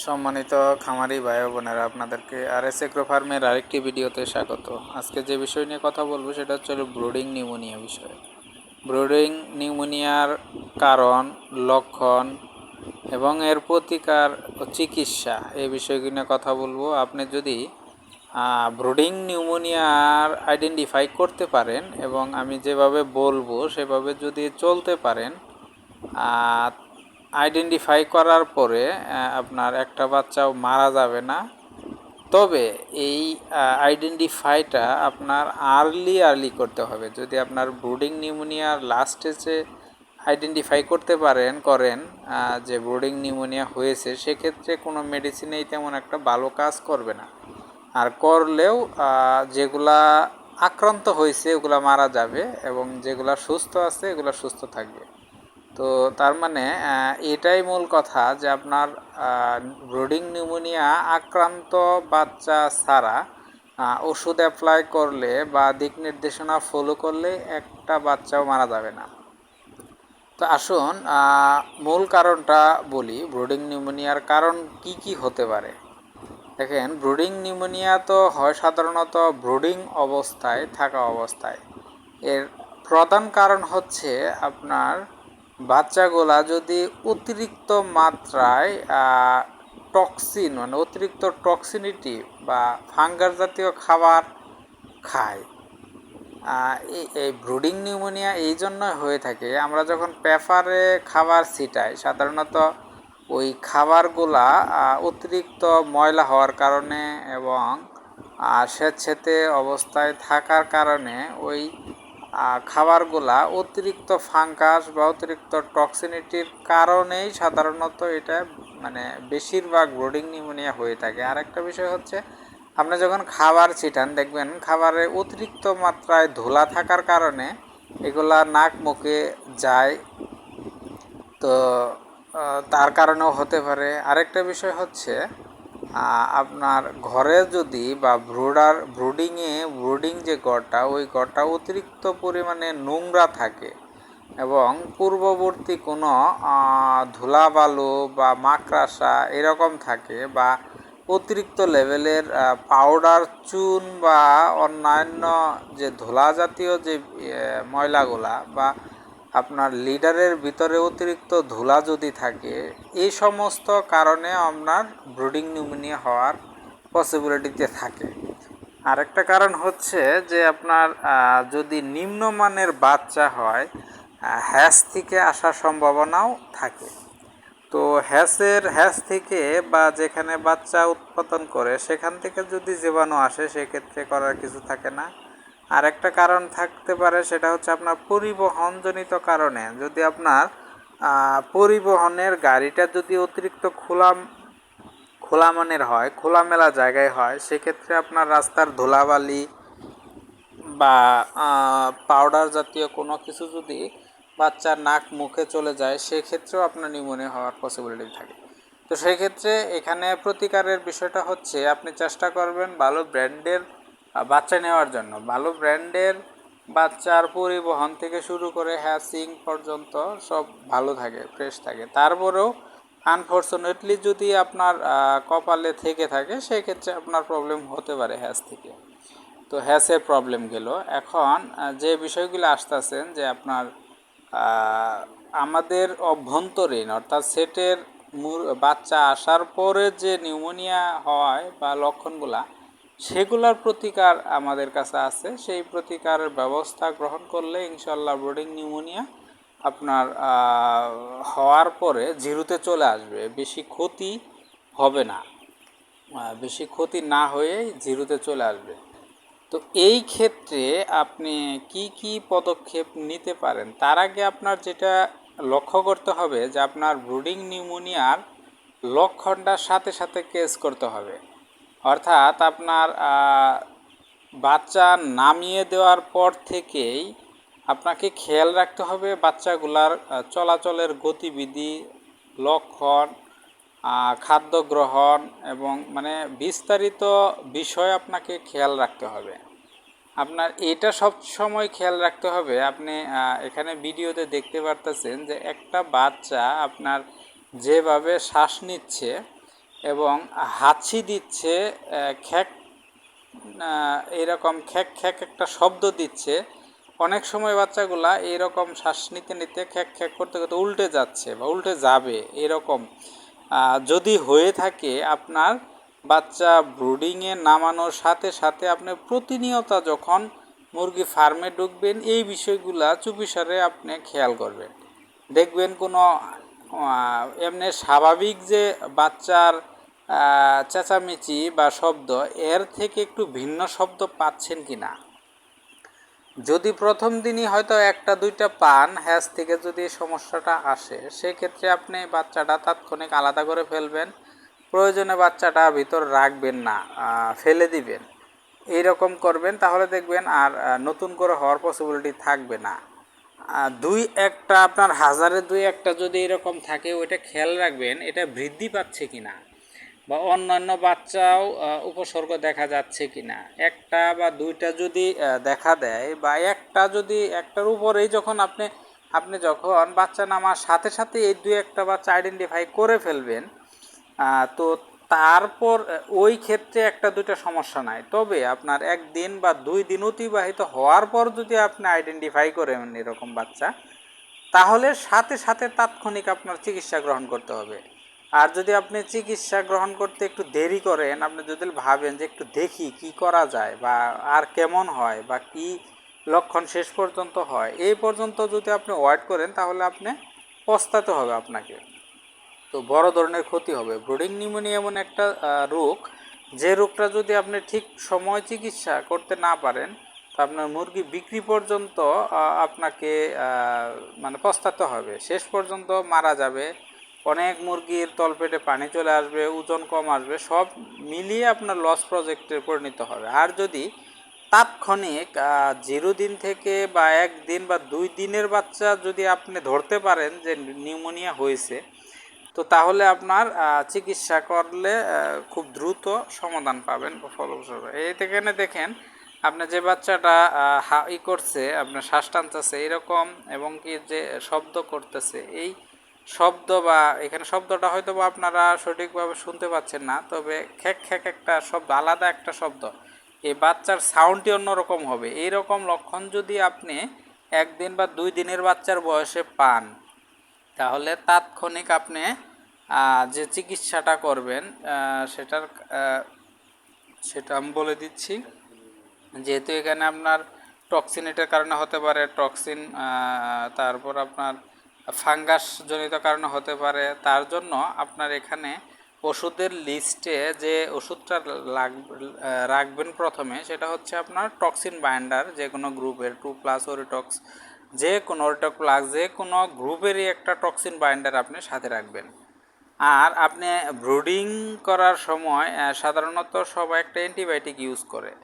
সম্মানিত খামারি ভাই বোনেরা, আপনাদেরকে আর এস এগ্রো ফার্মের আরেকটি ভিডিওতে স্বাগত। আজকে যে বিষয় নিয়ে কথা বলব সেটা হচ্ছে ব্রুডিং নিউমোনিয়া বিষয়। ব্রুডিং নিউমোনিয়ার কারণ, লক্ষণ এবং এর প্রতিকার ও চিকিৎসা এই বিষয়গুলো নিয়ে কথা বলব। আপনি যদি ব্রোডিং নিউমোনিয়ার আইডেন্টিফাই করতে পারেন এবং আমি যেভাবে বলব সেভাবে যদি চলতে পারেন আইডেন্টিফাই করার পরে আপনার একটা বাচ্চাও মারা যাবে না। তবে এই আইডেন্টিফাইটা আপনার আর্লি আর্লি করতে হবে। যদি আপনার ব্রুডিং নিউমোনিয়ার লাস্ট স্টেজে আইডেন্টিফাই করতে পারেন, করেন যে ব্রুডিং নিউমোনিয়া হয়েছে, সেক্ষেত্রে কোনো মেডিসিনেই তেমন একটা ভালো কাজ করবে না। আর করলেও যেগুলা আক্রান্ত হয়েছে, ওগুলা মারা যাবে এবং যেগুলা সুস্থ আছে, এগুলা সুস্থ থাকবে। তো তার মানে এটাই মূল কথা যে আপনার ব্রোডিং নিউমোনিয়া আক্রান্ত বাচ্চা ছাড়া ওষুধ অ্যাপ্লাই করলে বা দিক নির্দেশনা ফলো করলে একটা বাচ্চাও মারা যাবে না। তো আসুন মূল কারণটা বলি ব্রোডিং নিউমোনিয়ার কারণ কি কি হতে পারে? দেখেন ব্রুডিং নিউমোনিয়া তো হয় সাধারণত ব্রুডিং অবস্থায়, থাকা অবস্থায়। এর প্রধান কারণ হচ্ছে আপনার বাচ্চাগুলা যদি অতিরিক্ত মাত্রায় টক্সিন মানে অতিরিক্ত টক্সিনিটি বা ফাঙ্গাস জাতীয় খাবার খায় এই ব্রুডিং নিউমোনিয়া এই জন্যই হয়ে থাকে। আমরা যখন পেপারে খাবার ছিটাই, সাধারণত ওই খাবারগুলা অতিরিক্ত ময়লা হওয়ার কারণে এবং স্যাঁতস্যাঁতে অবস্থায় থাকার কারণে ওই খাবারগুলা অতিরিক্ত ফাঙ্কাস বা অতিরিক্ত টক্সিনিটির কারণেই সাধারণত এটা মানে বেশিরভাগ ব্রোডিং নিউমোনিয়া হয়ে থাকে। আরেকটা বিষয় হচ্ছে, আপনি যখন খাবার ছিটান, দেখবেন খাবারে অতিরিক্ত মাত্রায় ধুলা থাকার কারণে এগুলা নাক মুখে যায়। তো তার কারণেও হতে পারে। আরেকটা বিষয় হচ্ছে আপনার ঘরে যদি বা ব্রুডার, ব্রুডিংয়ে, ব্রুডিং যে গড়টা, ওই গড়টা অতিরিক্ত পরিমাণে নোংরা থাকে এবং পূর্ববর্তী কোনো ধুলাবালু বা মাকড়াসা এরকম থাকে বা অতিরিক্ত লেভেলের পাউডার, চুন বা অন্যান্য যে ধুলা জাতীয় যে ময়লাগুলা বা আপনার লিডারের ভিতরে অতিরিক্ত ধুলা যদি থাকে, এই সমস্ত কারণে আপনার ব্রুডিং নিউমোনিয়া হওয়ার পসিবিলিটিতে থাকে। আরেকটা কারণ হচ্ছে যে আপনার যদি নিম্নমানের বাচ্চা হয় হ্যাস থেকে আসার সম্ভাবনাও থাকে। তো হ্যাসের হ্যাস থেকে বা যেখানে বাচ্চা উৎপাদন করে, সেখান থেকে যদি জীবাণু আসে, সেক্ষেত্রে করার কিছু থাকে না। আর একটা কারণ থাকতে পারে, সেটা হচ্ছে আপনার পরিবহনজনিত কারণে। যদি আপনার পরিবহনের গাড়িটা যদি অতিরিক্ত খোলা খোলা মানের হয়, খোলামেলা জায়গায় হয়, সেক্ষেত্রে আপনার রাস্তার ধুলাবালি বা পাউডার জাতীয় কোনো কিছু যদি বাচ্চার নাক মুখে চলে যায়, সেক্ষেত্রেও আপনার নিউমোনিয়া হওয়ার পসিবিলিটি থাকে। তো সেই ক্ষেত্রে এখানে প্রতিকারের বিষয়টা হচ্ছে, আপনি চেষ্টা করবেন ভালো ব্র্যান্ডের বাচ্চা নেওয়ার জন্য। ভালো ব্র্যান্ডের বাচ্চার পরিবহন থেকে শুরু করে হ্যাসিং পর্যন্ত সব ভালো থাকে ফ্রেশ থাকে। তারপরেও আনফর্চুনেটলি যদি আপনার কপালে থেকে থাকে, সেক্ষেত্রে আপনার প্রবলেম হতে পারে হ্যাস থেকে। তো হ্যাসের প্রবলেম গেল। এখন যে বিষয়গুলো আসতেছেন যে আপনার আমাদের অভ্যন্তরীণ অর্থাৎ সেটের বাচ্চা আসার পরে যে নিউমোনিয়া হয় বা লক্ষণগুলা সেগুলার প্রতিকার আমাদের কাছে আছে। সেই প্রতিকারের ব্যবস্থা গ্রহণ করলে ইনশাল্লাহ ব্রোডিং নিউমোনিয়া আপনার হওয়ার পরে জিরোতে চলে আসবে। বেশি ক্ষতি হবে না। বেশি ক্ষতি না হয়ে জিরোতে চলে আসবে। তো এই ক্ষেত্রে আপনি কি কি পদক্ষেপ নিতে পারেন? তার আগে আপনার যেটা লক্ষ্য করতে হবে যে আপনার ব্রুডিং নিউমোনিয়ার লক্ষণটার সাথে সাথে কেস করতে হবে। অর্থাৎ আপনার বাচ্চা নামিয়ে দেওয়ার পর থেকেই আপনাকে খেয়াল রাখতে হবে বাচ্চাগুলার চলাচলের গতিবিধি, লক্ষণ খাদ্য গ্রহণ এবং মানে বিস্তারিত বিষয় আপনাকে খেয়াল রাখতে হবে। আপনার এটা সব সময় খেয়াল রাখতে হবে। আপনি এখানে ভিডিওতে দেখতে পারতেছেন যে একটা বাচ্চা আপনার যেভাবে শ্বাস নিচ্ছে এবং হাঁচি দিচ্ছে খ্যাক এরকম খ্যাক খ্যাক একটা শব্দ দিচ্ছে। অনেক সময় বাচ্চাগুলা এরকম শ্বাস নিতে নিতে খ্যাক খ্যাক করতে করতে উল্টে যাচ্ছে বা উল্টে যাবে এরকম। যদি হয়ে থাকে আপনার বাচ্চা ব্রুডিংয়ে নামানোর সাথে সাথে আপনি প্রতিনিয়ত যখন মুরগি ফার্মে ঢুকবেন, এই বিষয়গুলা চুপিসারে আপনি খেয়াল করবেন। দেখবেন কোনো এমনি স্বাভাবিক যে বাচ্চার চেঁচামেচি বা শব্দ, এর থেকে একটু ভিন্ন শব্দ পাচ্ছেন কি না যদি প্রথম দিনই হয়তো একটা, দুইটা পান হ্যাজ থেকে যদি এই সমস্যাটা আসে, সেক্ষেত্রে আপনি বাচ্চাটা তাৎক্ষণিক আলাদা করে ফেলবেন। প্রয়োজনে বাচ্চাটা ভিতর রাখবেন না ফেলে দিবেন। এইরকম করবেন, তাহলে দেখবেন আর নতুন করে হওয়ার পসিবিলিটি থাকবে না। দুই একটা, আপনার হাজারে দুই একটা যদি এরকম থাকে, ওইটা খেয়াল রাখবেন, এটা বৃদ্ধি পাচ্ছে কিনা? বা অন্যান্য বাচ্চাও উপসর্গ দেখা যাচ্ছে কিনা? একটা বা দুইটা যদি দেখা দেয় বা একটা যদি, একটার উপরেই যখন আপনি আপনি যখন বাচ্চা নামার সাথে সাথে এই দুই একটা বাচ্চা আইডেন্টিফাই করে ফেলবেন তো তারপর ওই ক্ষেত্রে একটা দুইটা সমস্যা নাই। তবে আপনার একদিন বা দুই দিন অতিবাহিত হওয়ার পর যদি আপনি আইডেন্টিফাই করেন এরকম বাচ্চা, তাহলে সাথে সাথে তাৎক্ষণিক আপনার চিকিৎসা গ্রহণ করতে হবে। আর যদি আপনি চিকিৎসা গ্রহণ করতে একটু দেরি করেন, আপনি যদি ভাবেন যে একটু দেখি কি করা যায় বা আর কেমন হয় বা কি লক্ষণ শেষ পর্যন্ত হয়, এই পর্যন্ত যদি আপনি ওয়েট করেন তাহলে আপনি পস্তাতে হবে আপনাকে। তো বড় ধরনের ক্ষতি হবে। ব্রুডিং নিউমোনিয়া এমন একটা রোগ, যে রোগটা যদি আপনি ঠিক সময় চিকিৎসা করতে না পারেন, তো আপনার মুরগি বিক্রি পর্যন্ত আপনাকে মানে পস্তাতে হবে। শেষ পর্যন্ত মারা যাবে। অনেক মুরগির তলপেটে পানি চলে আসবে, ওজন কম আসবে, সব মিলিয়ে আপনার লস প্রজেক্টে পরিণত হবে আর যদি তাৎক্ষণিক জিরো দিন থেকে বা একদিন বা দুই দিনের বাচ্চা যদি আপনি ধরতে পারেন যে নিউমোনিয়া হয়েছে, তো তাহলে আপনার চিকিৎসা করলে খুব দ্রুত সমাধান পাবেন ফলপ্রসূ। এই এখানে দেখেন, আপনি যে বাচ্চাটা ই করছে, আপনার শ্বাস টানতেছে এরকম এবং কি যে শব্দ করতেছে, এই শব্দ বা এখানে শব্দটা হয়তো বা আপনারা সঠিকভাবে শুনতে পাচ্ছেন না, তবে খ্যাক খ্যাক একটা শব্দ, আলাদা একটা শব্দ। এই বাচ্চার সাউন্ডটি অন্যরকম হবে। এই রকম লক্ষণ যদি আপনি একদিন বা দুই দিনের বাচ্চার বয়সে পান, তাহলে তাৎক্ষণিক আপনি যে চিকিৎসাটা করবেন সেটার সেটা আমি বলে দিচ্ছি। যেহেতু এখানে আপনার টক্সিনেটের কারণে হতে পারে টক্সিন তারপর আপনার ফাঙ্গাস জনিত কারণে হতে পারে। তার জন্য আপনার এখানে ওষুধের লিস্টে যে ওষুধটা লাগ- রাখবেন প্রথমে, সেটা হচ্ছে আপনার টক্সিন বাইন্ডার যে কোনো গ্রুপের টু প্লাস ওরিটক্স যে কোনো ওরিটক প্লাস যে কোনো গ্রুপেরই একটা টক্সিন বাইন্ডার আপনি সাথে রাখবেন। আর আপনি ব্রুডিং করার সময় সাধারণত সবাই একটা অ্যান্টিবায়োটিক ইউজ করে।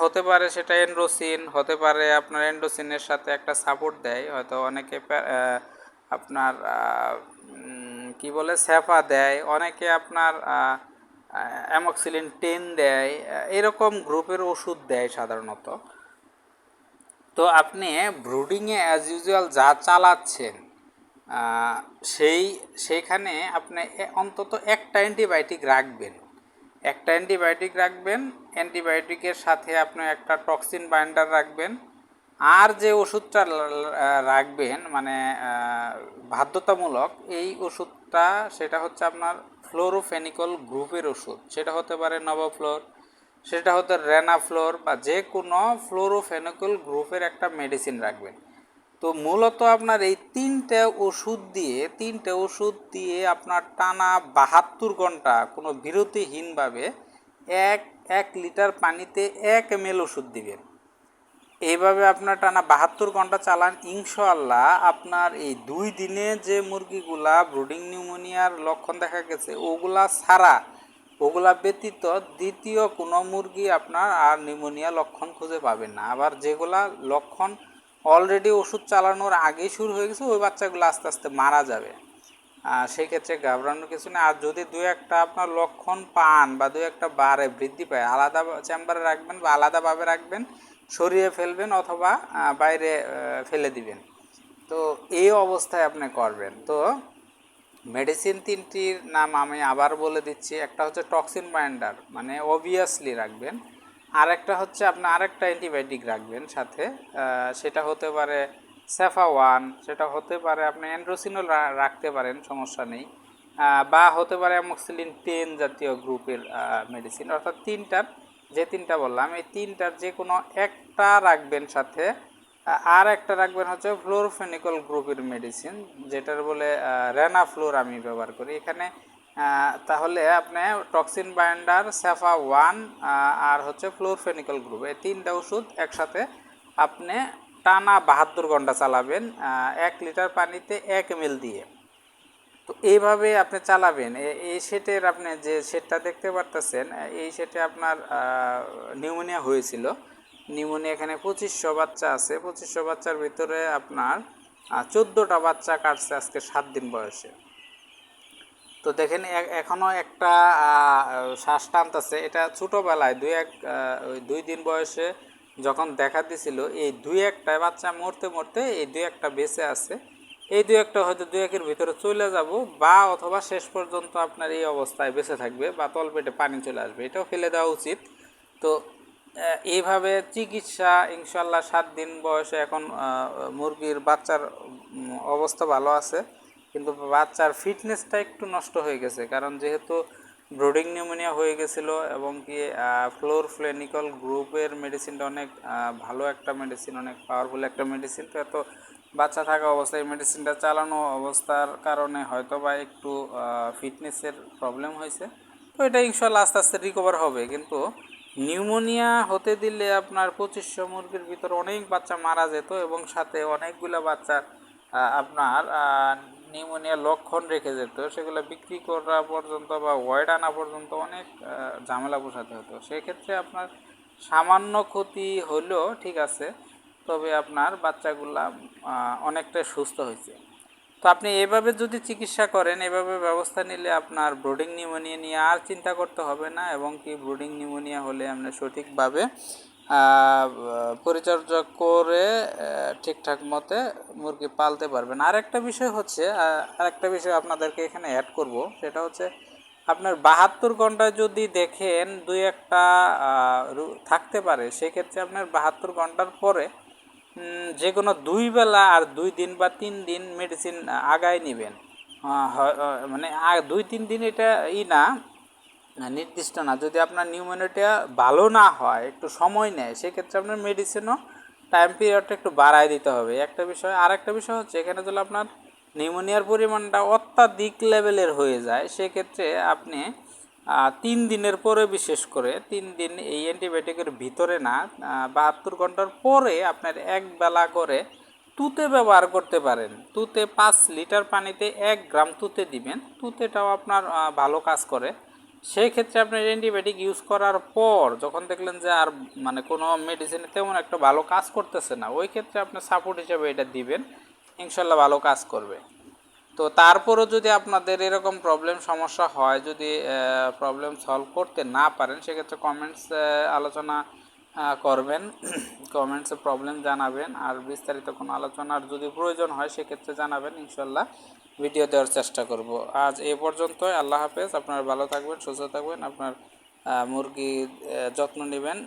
হতে পারে সেটা এন্ড্রোসিন হতে পারে আপনার এন্ড্রোসিনের সাথে একটা সাপোর্ট দেয়, হয়তো অনেকে আপনার কি বলে, স্যাফা দেয়, অনেকে আপনার অ্যামক্সিলিন টেন দেয় এরকম গ্রুপের ওষুধ দেয় সাধারণত। তো আপনি ব্রুডিংয়ে অ্যাজ ইউজুয়াল যা চালাচ্ছেন সেই, সেইখানে আপনি অন্তত একটা অ্যান্টিবায়োটিক রাখবেন। একটা অ্যান্টিবায়োটিক রাখবেন, অ্যান্টিবায়োটিকের সাথে আপনি একটা টক্সিন বাইন্ডার রাখবেন। আর যে ওষুধটা রাখবেন মানে বাধ্যতামূলক, এই ওষুধটা, সেটা হচ্ছে আপনার ফ্লোরোফেনিকল গ্রুপের ওষুধ। সেটা হতে পারে নবফ্লোর, সেটা হতে রেনাফ্লোর বা যে কোনো ফ্লোরোফেনিকল গ্রুপের একটা মেডিসিন রাখবেন। তো মূলত আপনার এই তিনটে ওষুধ দিয়ে, তিনটে ওষুধ দিয়ে আপনার টানা বাহাত্তর ঘণ্টা কোনো বিরতিহীনভাবে এক এক লিটার পানিতে এক এম ওষুধ দিবেন। এইভাবে আপনার টানা বাহাত্তর ঘণ্টা চালান, ইনশাআল্লাহ আপনার এই দুই দিনে যে মুরগিগুলা ব্রুডিং নিউমোনিয়ার লক্ষণ দেখা গেছে, ওগুলা ছাড়া, ওগুলা ব্যতীত দ্বিতীয় কোনো মুরগি আপনার আর নিউমোনিয়া লক্ষণ খুঁজে পাবেন না। আবার যেগুলা লক্ষণ অলরেডি ওষুধ চালানোর আগেই শুরু হয়ে গেছে, ওই বাচ্চাগুলো আস্তে আস্তে মারা যাবে। সেই ক্ষেত্রে ঘাবড়ানোর কিছু নেই। আর যদি দু একটা আপনার লক্ষণ পান বা দু একটা বারে বৃদ্ধি পায়, আলাদা চেম্বারে রাখবেন বা আলাদাভাবে রাখবেন, সরিয়ে ফেলবেন অথবা বাইরে ফেলে দিবেন। তো এই অবস্থায় আপনি করবেন। তো মেডিসিন তিনটির নাম আমি আবার বলে দিচ্ছি। একটা হচ্ছে টক্সিন বাইন্ডার মানে অবভিয়াসলি রাখবেন। আর একটা হচ্ছে আপনি আরেকটা অ্যান্টিবায়োটিক রাখবেন সাথে সেটা হতে পারে সেফা ওয়ান সেটা হতে পারে আপনি অ্যান্ড্রোসিনল রাখতে পারেন, সমস্যা নেই। বা হতে পারে অ্যামক্সিলিন টেন জাতীয় গ্রুপের মেডিসিন অর্থাৎ তিনটার যে তিনটা বললাম, এই তিনটার যে কোনো একটা রাখবেন সাথে আর একটা রাখবেন হচ্ছে ফ্লোরফেনিকল গ্রুপের মেডিসিন যেটার বলে রেনা ফ্লোর আমি ব্যবহার করি। এখানে তাহলে আপনি টক্সিন বাইন্ডার সেফা ওয়ান আর হচ্ছে ফ্লোরফেনিকল গ্রুপ এই তিনটা ওষুধ একসাথে আপনি টানা বাহাত্তর ঘণ্টা চালাবেন এক লিটার পানিতে এক এম দিয়ে। তো এইভাবে আপনি চালাবেন এই সেটের আপনি যে সেটটা দেখতে পারতেছেন, এই সেটে আপনার নিউমোনিয়া হয়েছিল। নিউমোনিয়া এখানে পঁচিশশো বাচ্চা আছে, পঁচিশশো বাচ্চার ভিতরে আপনার চোদ্দোটা বাচ্চা কাটছে আজকে সাত দিন বয়সে। তো দেখেন এ- এখনও একটা শ্বাস টানতেছে। এটা ছোটোবেলায় দুই এক ওই দুই দিন বয়সে যখন দেখা দিছিল, এই দুই একটা বাচ্চা মরতে মরতে এই দুই একটা বেঁচে আছে। এই দুই একটা হয়তো দুই একের ভিতরে চলে যাব বা অথবা শেষ পর্যন্ত আপনার এই অবস্থায় বেঁচে থাকবে বা তলপেটে পানি চলে আসবে। এটাও ফেলে দেওয়া উচিত। তো এইভাবে চিকিৎসা ইনশাল্লাহ সাত দিন বয়সে এখন মুরগির বাচ্চার অবস্থা ভালো আছে। কিন্তু বাচ্চার ফিটনেসটা একটু নষ্ট হয়ে গেছে। কারণ যেহেতু ব্রোডিং নিউমোনিয়া হয়ে গেছিল এবং কি ফ্লোর ফ্লেনিকল গ্রুপের মেডিসিনটা অনেক ভালো একটা মেডিসিন অনেক পাওয়ারফুল একটা মেডিসিন তো এত বাচ্চা থাকা অবস্থায় এই মেডিসিনটা চালানো অবস্থার কারণে হয়তো বা একটু ফিটনেসের প্রবলেম হয়েছে। তো এটা ইনশাল্লাহ আস্তে আস্তে রিকভার হবে। কিন্তু নিউমোনিয়া হতে দিলে আপনার পঁচিশশো মুরগির ভিতরে অনেক বাচ্চা মারা যেত এবং সাথে অনেকগুলো বাচ্চা আপনার নিউমোনিয়া লক্ষণ রেখে যেত, সেগুলো বিক্রি করা পর্যন্ত বা ওয়েড আনা পর্যন্ত অনেক ঝামেলা পোষাতে হতো। সেক্ষেত্রে আপনার সামান্য ক্ষতি হলেও ঠিক আছে, তবে আপনার বাচ্চাগুলা অনেকটাই সুস্থ হয়েছে। তো আপনি এভাবে যদি চিকিৎসা করেন, এভাবে ব্যবস্থা নিলে আপনার ব্রোডিং নিউমোনিয়া নিয়ে আর চিন্তা করতে হবে না, এবং কি ব্রোডিং নিউমোনিয়া হলে আপনি সঠিকভাবে পরিচর্যা করে ঠিকঠাক মতে মুরগি পালতে পারবেন। আরেকটা বিষয় হচ্ছে আহ, আরেকটা বিষয় আপনাদেরকে এখানে অ্যাড করব সেটা হচ্ছে আপনার বাহাত্তর ঘন্টায় যদি দেখেন দুই একটা থাকতে পারে সেক্ষেত্রে আপনার বাহাত্তর ঘণ্টার পরে যে কোনো দুই বেলা আর দুই দিন বা তিন দিন মেডিসিন আগায় নেবেন। মানে দুই তিন দিন এটা ই না নির্দিষ্ট না। যদি আপনার নিউমোনিয়াটা ভালো না হয়, একটু সময় নেয়, সেক্ষেত্রে আপনার মেডিসিনও টাইম পিরিয়ডটা একটু বাড়ায় দিতে হবে। একটা বিষয় আর একটা বিষয় হচ্ছে, এখানে যদি আপনার নিউমোনিয়ার পরিমাণটা অত্যাধিক লেভেলের হয়ে যায়, সেক্ষেত্রে আপনি তিন দিনের পরে বিশেষ করে, তিন দিন এই অ্যান্টিবায়োটিকের ভিতরে না বাহাত্তর ঘণ্টার পরে আপনার এক বেলা করে তুতে ব্যবহার করতে পারেন। তুতে পাঁচ লিটার পানিতে এক গ্রাম তুতে দিবেন। তুতেটাও আপনার ভালো কাজ করে। সেই ক্ষেত্রে আপনার অ্যান্টিবায়োটিক ইউজ করার পর যখন দেখলেন যে আর মানে কোনো মেডিসিনে তেমন একটা ভালো কাজ করতেছে না, ওই ক্ষেত্রে আপনি সাপোর্ট হিসেবে এটা দিবেন, ইনশাল্লাহ ভালো কাজ করবে। তো তারপরও যদি আপনাদের এরকম প্রবলেম সমস্যা হয়, যদি প্রবলেম সলভ করতে না পারেন, সেক্ষেত্রে কমেন্টস আলোচনা করবেন কমেন্টসে প্রবলেম জানাবেন, আর বিস্তারিত কোনো আলোচনার যদি প্রয়োজন হয়, সেক্ষেত্রে জানাবেন, ইনশাল্লাহ। ভিডিও দেওয়ার চেষ্টা করব। আজ এ পর্যন্তই। আল্লাহ হাফেজ। আপনার ভালো থাকবেন, সুস্থ থাকবেন। আপনার মুরগি যত্ন নেবেন।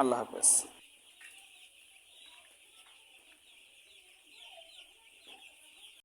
আল্লাহ হাফেজ।